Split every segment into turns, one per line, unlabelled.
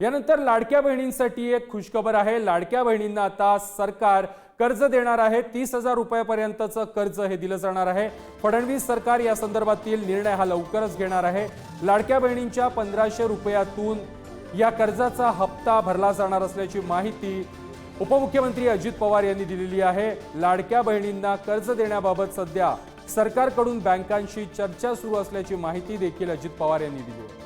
यानंतर लाडक्या बहिणींसाठी एक खुशखबर आहे. लाडक्या बहिणींना आता सरकार कर्ज देणार आहे. तीस हजार रुपयापर्यंतचं कर्ज हे दिलं जाणार आहे. फडणवीस सरकार या संदर्भातील निर्णय हा लवकरच घेणार आहे. लाडक्या बहिणींच्या पंधराशे रुपयातून या कर्जाचा हप्ता भरला जाणार असल्याची माहिती उपमुख्यमंत्री अजित पवार यांनी दिलेली आहे. लाडक्या बहिणींना कर्ज देण्याबाबत सध्या सरकारकडून बँकांशी चर्चा सुरू असल्याची माहिती देखील अजित पवार यांनी दिली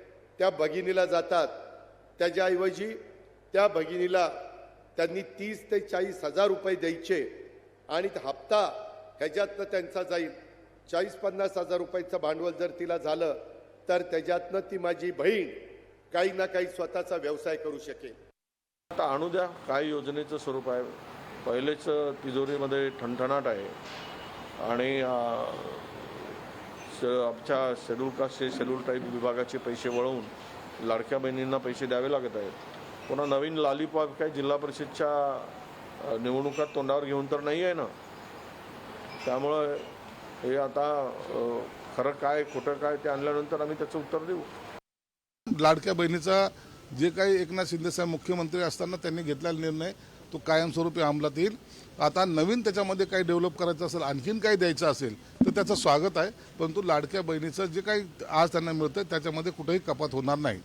त्या भगिनीला जातात. त्याच्याऐवजी त्या भगिनीला त्यांनी तीस ते चाळीस हजार रुपये द्यायचे. आणि हप्ता ह्याच्यातनं त्यांचा जाईल. चाळीस पन्नास हजार रुपयाचं भांडवल जर तिला झालं तर त्याच्यातनं ती माझी बहीण काही ना काही स्वतःचा व्यवसाय करू शकेल.
आता आणू द्या. काय योजनेचं स्वरूप आहे? पहिलेच तिजोरीमध्ये ठणठणाट आहे. आणि श- आमच्या शेड्यूल कास्ट शेड्यूल टाईप विभागाचे पैसे वळवून लाडक्या बहिणींना पैसे द्यावे लागत आहेत. पुन्हा नवीन लालीपॉप काय जिल्हा परिषदच्या निवडणुकात तोंडावर घेऊन तर नाही आहे ना? त्यामुळं हे आता खरं काय खोटं काय ते आणल्यानंतर आम्ही त्याचं उत्तर देऊ.
लाडक्या बहिणीचा जे काही एकनाथ शिंदेसाहेब मुख्यमंत्री असताना त्यांनी घेतलेला निर्णय तो कायमस्वरूपी अंमलात येईल. आता नवीन त्याच्यामध्ये काही डेव्हलप करायचं असेल आणखीन काही द्यायचं असेल तर त्याचं स्वागत आहे परंतु लाडक्या बहिणीचं जे काही आज त्यांना मिळतं त्याच्यामध्ये कुठेही कपात होणार नाही.